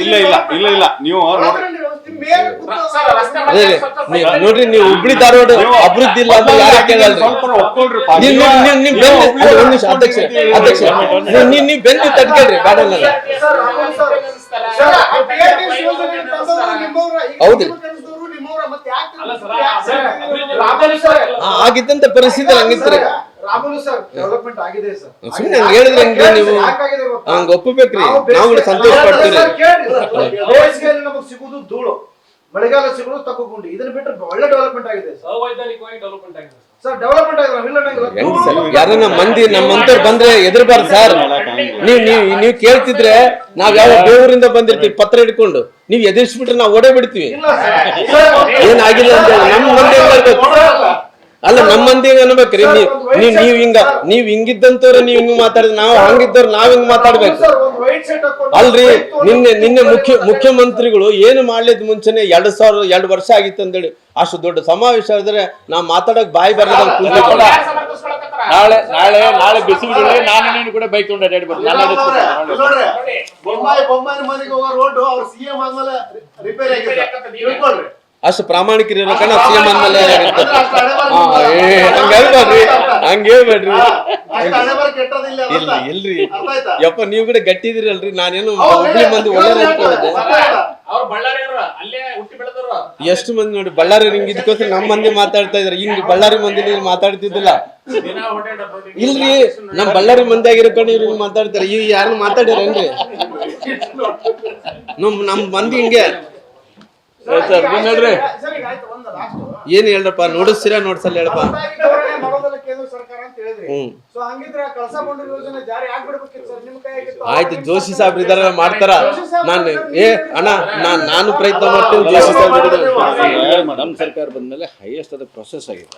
ಇಲ್ಲ ಇಲ್ಲ ಇಲ್ಲ ಇಲ್ಲ ನೀವು ನೋಡ್ರಿ ನೀವು ಹುಬ್ಳಿ ಧಾರವಾಡ ಅಭಿವೃದ್ಧಿ ಇಲ್ಲ ಅಂತ ಯಾರು ಬೆನ್ನು ನಿಮಿಷ ಅಧ್ಯಕ್ಷ ಅಧ್ಯಕ್ಷ ನೀವ್ ನೀವ್ ಬೆನ್ನು ತಟ್ಕೊಳ್ರಿ ಬೇಡಲ್ಲ ಹೌದ್ರಿ. ಆ, ಆಗಿದ್ದಂತ ಪರಿಸ್ಥಿತಿ ಹಂಗಿತ್ರಿ ರಾಮುಲು ಸರ್ ಡೆವಲಪ್ಮೆಂಟ್ ಆಗಿದೆ ಸರ್. ಸುಮ್ನೆ ಹೇಳಿದ್ರೆ ನೀವು? ಹಂಗ ಒಪ್ಪಬೇಕ್ರಿ. ನಾವು ಸಂತೋಷ ಪಡ್ತೀರಿ. ಬೇಸಿಗೆಯಲ್ಲಿ ನಮಗೆ ಸಿಗುವುದು ಧೂಳು. ಮಳೆಗಾಲ ಸಿಗುವುದು ತಪ್ಪಗುಂಡಿ ಇದನ್ನ ಬಿಟ್ಟರೆ ಒಳ್ಳೆ ಡೆವಲಪ್ಮೆಂಟ್ ಆಗಿದೆ ಅವೈಜ್ಞಾನಿಕವಾಗಿ ಡೆವಲಪ್ಮೆಂಟ್ ಆಗಿದೆ ಸರ್. ಡೆವಲಪ್ಮೆಂಟ್ ಆಗಿದೆ. ಯಾರನ್ನ ಮಂದಿ ನಮ್ಮಂತವ್ರು ಬಂದ್ರೆ ಎದುರ್ಬಾರ್ದು ಸರ್. ನೀವ್ ನೀವ್ ನೀವ್ ಕೇಳ್ತಿದ್ರೆ ನಾವ್ ಯಾವ ದೇವರಿಂದ ಬಂದಿರ್ತೀವಿ ಪತ್ರ ಹಿಡ್ಕೊಂಡು. ನೀವ್ ಎದುರಿಸ್ಬಿಟ್ರೆ ನಾವ್ ಓಡೇ ಬಿಡ್ತೀವಿ. ಏನಾಗಿಲ್ಲ ಅಂತ ಹೇಳಿ. ನಮ್ ಮಂದಿ ಅಲ್ಲ ನಮ್ಮಂದಿ ಹೆಂಗ್ ಅನ್ಬೇಕ್ರಿ? ನೀವ್ ನೀವ್ ನೀವ್ ಹಿಂಗ ನೀವ್ ಹಿಂಗಿದ್ದಂತವ್ರ ನೀವ್ ಹಿಂಗ್ ಮಾತಾಡಿದ್ ನಾವು ಹಂಗಿದ್ದವ್ರ ನಾವ್ ಹಿಂಗ್ ಮಾತಾಡ್ಬೇಕು. ಅಲ್ರಿ ನಿನ್ನೆ ನಿನ್ನೆ ಮುಖ್ಯ ಮುಖ್ಯಮಂತ್ರಿಗಳು ಏನು ಮಾಡ್ಲಿದ್ ಮುಂಚೆನೆ ಎರಡ್ ಸಾವಿರ ಎರಡ್ ವರ್ಷ ಆಗಿತ್ತು ಅಂತೇಳಿ ಅಷ್ಟು ದೊಡ್ಡ ಸಮಾವೇಶ ಆದ್ರೆ ನಾ ಮಾತಾಡಕ್ ಬಾಯಿ ಬರ್ಲಿ? ನಾಳೆ ನಾಳೆ ನಾಳೆ ಬಿಸಿಲು ನಾನು ನೀನು ಕೂಡ ಬೈಕ್ ತಗೊಂಡು ಅಷ್ಟು ಪ್ರಾಮಾಣಿಕರು ಇರೋಕಣ ಸಿಎಂ ಅಂದ್ಮೇಲೆ ಏನಾಗುತ್ತೆ? ಅಂದ್ರೆ ಅಷ್ಟು ಹಣೆ ಬರ ಹಾ, ಹೇಳ್ಬೇಡ್ರಿ ಹಂಗ್ ಹೇಳ್ಬೇಡ್ರಿ ಇಲ್ಲ ಅರ್ಥ? ಇಲ್ರಿ? ಯಪ್ಪ ನೀವು ಕೂಡ ಗಟ್ಟಿದಿರಲ್ರಿ. ನಾನೇನು ಹುಬ್ಳಿ ಮಂದಿ ಒಳ್ಳೆ ಎಷ್ಟು ಮಂದಿ ನೋಡಿ ಬಳ್ಳಾರಿ ಹಿಂಗ್ ಇದಕ್ಕೋಸ್ಕರ ನಮ್ಮ ಮಂದಿ ಮಾತಾಡ್ತಾ ಇದಾರೆ. ಹಿಂಗ್ ಬಳ್ಳಾರಿ ಮಂದಿ ನೀವು ಮಾತಾಡ್ತಿದ್ದಿಲ್ಲ. ಇಲ್ರಿ ನಮ್ ಬಳ್ಳಾರಿ ಮಂದಿ ಆಗಿರ್ಕೊಂಡು ಇವ್ರು ಮಾತಾಡ್ತಾರೆ. ಇವ್ ಯಾರು ಮಾತಾಡ್ಯಾರೇನ್ರಿ ನಮ್ ನಮ್ ಮಂದಿ ಹಿಂಗೆ. ಸರ್ ನೀನ್ ಏನ್ ಹೇಳ್ರಪ್ಪ ನೋಡಿಸ್ತೀರಾ ನೋಡ್ಸಲ್ಲ ಹೇಳಪ್ಪ ಹೊಸದಾಗಿ ಕೇಂದ್ರ ಸರ್ಕಾರ ಅಂತ ಹೇಳಿದ್ರಿ. ಹ್ಮ್. ಸೊ ಹಂಗಿದ್ರೆ ಕಳಸಾ ಬಂಡೂರು ಯೋಜನೆ ಜಾರಿ ಆಗ್ಬಿಡ್ಬೇಕಿತ್ತು ಸರ್. ನಿಮ್ ಕೈಯಾಗಿತ್ತು ಆಯ್ತು ಜೋಶಿ ಸಾಹೇಬ್ರು ಇದಾರ ಮಾಡ್ತಾರ. ನಾನು ಏ ಅಣ್ಣ ನಾನ್ ನಾನು ಪ್ರಯತ್ನ ಮಾಡ್ತೀನಿ ಜೋಶಿ ಸಾಹೇಬ್ರು ಇದಾರೆ. ನಮ್ಮ ಸರ್ಕಾರ ಬಂದ್ಮೇಲೆ ಹೈಯೆಸ್ಟ್ ಅದ ಪ್ರೊಸೆಸ್ ಆಗಿದೆ